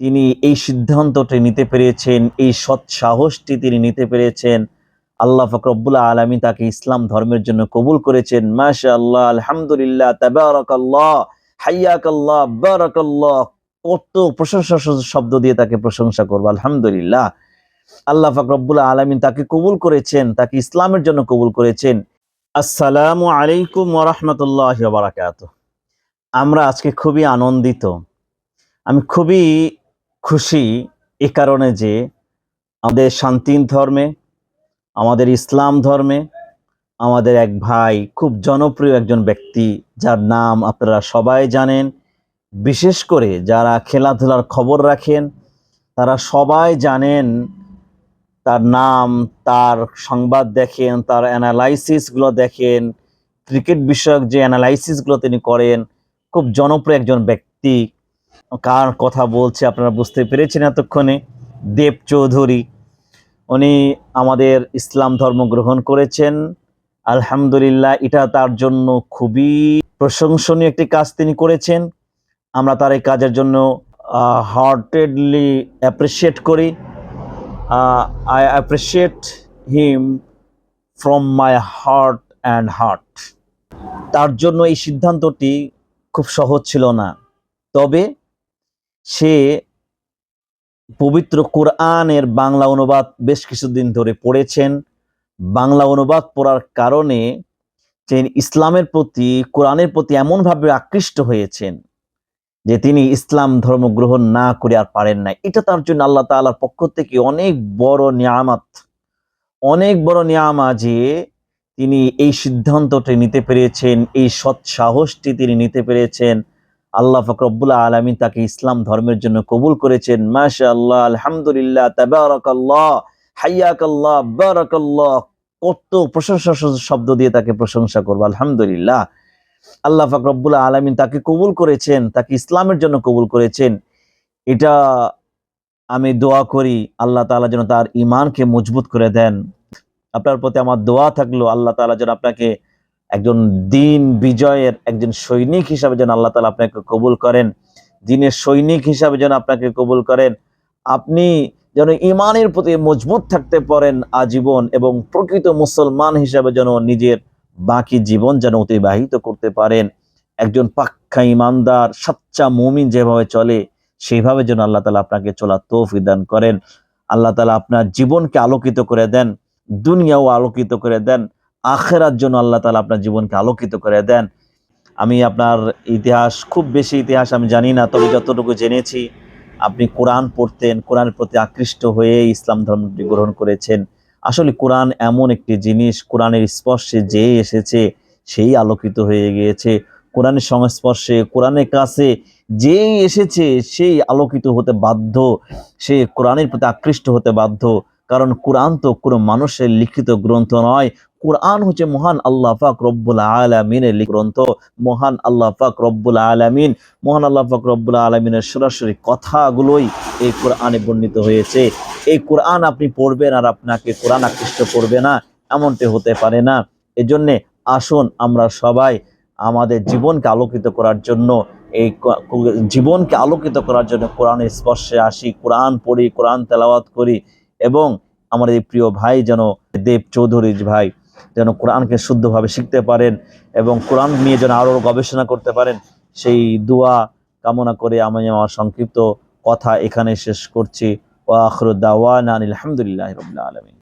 তিনি এই সিদ্ধান্তটি নিতে পেরেছেন, এই সৎ সাহসটি তিনি নিতে পেরেছেন। আল্লাহ ফকরবুল্লাহ আলমী তাকে ইসলাম ধর্মের জন্য কবুল করেছেন। মাশা আল্লাহ আলহামদুলিল্লাহ, তাবারাকাল্লাহ, হাইয়াকাল্লাহ, বারাকাল্লাহ। কত প্রশংসা শব্দ দিয়ে তাকে প্রশংসা করব, আলহামদুলিল্লাহ। আল্লাহ ফকরবুল্লাহ আলমিন তাকে কবুল করেছেন, তাকে ইসলামের জন্য কবুল করেছেন। আসসালামু আলাইকুম ওরহমতুল্লাহ বারাকাত আমরা আজকে খুবই আনন্দিত। আমি খুবই খুশি এ কারণে যে আমাদের শান্তিন ধর্মে, আমাদের ইসলাম ধর্মে, আমাদের এক ভাই, খুব জনপ্রিয় একজন ব্যক্তি, যার নাম আপনারা সবাই জানেন। বিশেষ করে যারা খেলাধুলার খবর রাখেন, তারা সবাই জানেন তার নাম, তার সংবাদ দেখেন, তার অ্যানালাইসিসগুলো দেখেন ক্রিকেট বিষয়ক যে অ্যানালাইসিসগুলো তিনি করেন, খুব জনপ্রিয় একজন ব্যক্তি কার কথা বলছে আপনারা বুঝতে পেরেছেন এতক্ষণে? দেব চৌধুরী, উনি আমাদের ইসলাম ধর্ম গ্রহণ করেছেন। আলহামদুলিল্লাহ, এটা তার জন্য খুবই প্রশংসনীয় একটি কাজ তিনি করেছেন। আমরা তার এই কাজের জন্য হার্টেডলি অ্যাপ্রিসিয়েট করি। I appreciate him from my heart and heart তার জন্য এই সিদ্ধান্তটি খুব সহজ ছিল না। তবে সে পবিত্র কোরআনের বাংলা অনুবাদ বেশ কিছুদিন ধরে পড়েছেন। বাংলা অনুবাদ পড়ার কারণে যে ইসলামের প্রতি, কোরআনের প্রতি এমনভাবে আকৃষ্ট হয়েছেন যে তিনি ইসলাম ধর্ম গ্রহণ না করে আর পারেন না এটা তার জন্য আল্লাহ তাআলার পক্ষ থেকে অনেক বড় নিয়ামত, অনেক বড় নিয়ামা যে তিনি এই সিদ্ধান্তটি নিতে পেরেছেন, এই সৎ সাহসটি তিনি নিতে পেরেছেন। আল্লাহ ফকরবুল্লাহ আলমী তাকে ইসলাম ধর্মের জন্য কবুল করেছেন। মাশা আল্লাহ আলহামদুলিল্লাহ, তাবারাকাল্লাহ, হাইয়াকাল্লাহ, বারাকাল্লাহ। কত প্রশংসা শব্দ দিয়ে তাকে প্রশংসা করব, আলহামদুলিল্লাহ। আল্লাহ ফকরবুল্লাহ আলমিন তাকে কবুল করেছেন, তাকে ইসলামের জন্য কবুল করেছেন। এটা আমি দোয়া করি, আল্লাহ তাআলা যেন তার ইমানকে মজবুত করে দেন। আপনার প্রতি আমার দোয়া থাকল, আল্লাহ তাআলা যেন আপনাকে একজন দিন বিজয়ের একজন সৈনিক হিসাবে যেন আল্লাহ তালা আপনাকে কবুল করেন, দিনের সৈনিক হিসাবে যেন আপনাকে কবুল করেন, আপনি যেন ইমানের প্রতি মজবুত থাকতে পারেন আজীবন এবং প্রকৃত মুসলমান হিসাবে যেন নিজের বাকি জীবন যেন অতিবাহিত করতে পারেন। একজন পাক্কা ইমানদার সচ্চা মুমিন যেভাবে চলে সেইভাবে যেন আল্লাহ তালা আপনাকে চলা তৌফিক দান করেন। আল্লাহ তালা আপনার জীবনকে আলোকিত করে দেন, দুনিয়াও আলোকিত করে দেন। আখেরার জন্য আল্লাহ তালা আপনার জীবনকে আলোকিত করে দেন। আমি আপনার ইতিহাস, খুব বেশি ইতিহাস আমি জানি না, তবে যতটুকু জেনেছি, আপনি কোরআন পড়তেন, কোরআনের প্রতি আকৃষ্ট হয়ে ইসলাম ধর্মটি গ্রহণ করেছেন। আসলে কোরআন এমন একটি জিনিস, কোরআনের স্পর্শে যে এসেছে, সেই আলোকিত হয়ে গিয়েছে। কোরআনের সংস্পর্শে, কোরআনের কাছে যেই এসেছে, সেই আলোকিত হতে বাধ্য, সে কোরআনের প্রতি আকৃষ্ট হতে বাধ্য। কারণ কোরআন তো কোনো মানুষের লিখিত গ্রন্থ নয়। কোরআন হচ্ছে মহান আল্লাহ পাক রব্বুল আলমিনের গ্রন্থ। মহান আল্লাহ পাক রব্বুল আলমিন, মহান আল্লাহ পাক রব্বুল আলমিনের সরাসরি কথাগুলোই এই কোরআনে বর্ণিত হয়েছে। এই কোরআন আপনি পড়বেন আর আপনাকে কোরআন আকৃষ্ট করবে না, এমনটি হতে পারে না। এজন্যে আসুন আমরা সবাই আমাদের জীবনকে আলোকিত করার জন্য এই জীবনকে আলোকিত করার জন্য কোরআনের স্পর্শে আসি, কোরআন পড়ি, কোরআন তেলাওয়াত করি। এবং আমার এই প্রিয় ভাই যেন দেব চৌধুরীর ভাই যেন কোরআনকে শুদ্ধভাবে শিখতে পারেন এবং কোরআন নিয়ে যেন আরও গবেষণা করতে পারেন, সেই দোয়া কামনা করে আমি আমার সংক্ষিপ্ত কথা এখানে শেষ করছি। ও আখরুদ্দাওয়ান আলহামদুলিল্লাহ রবিল্লা আলমী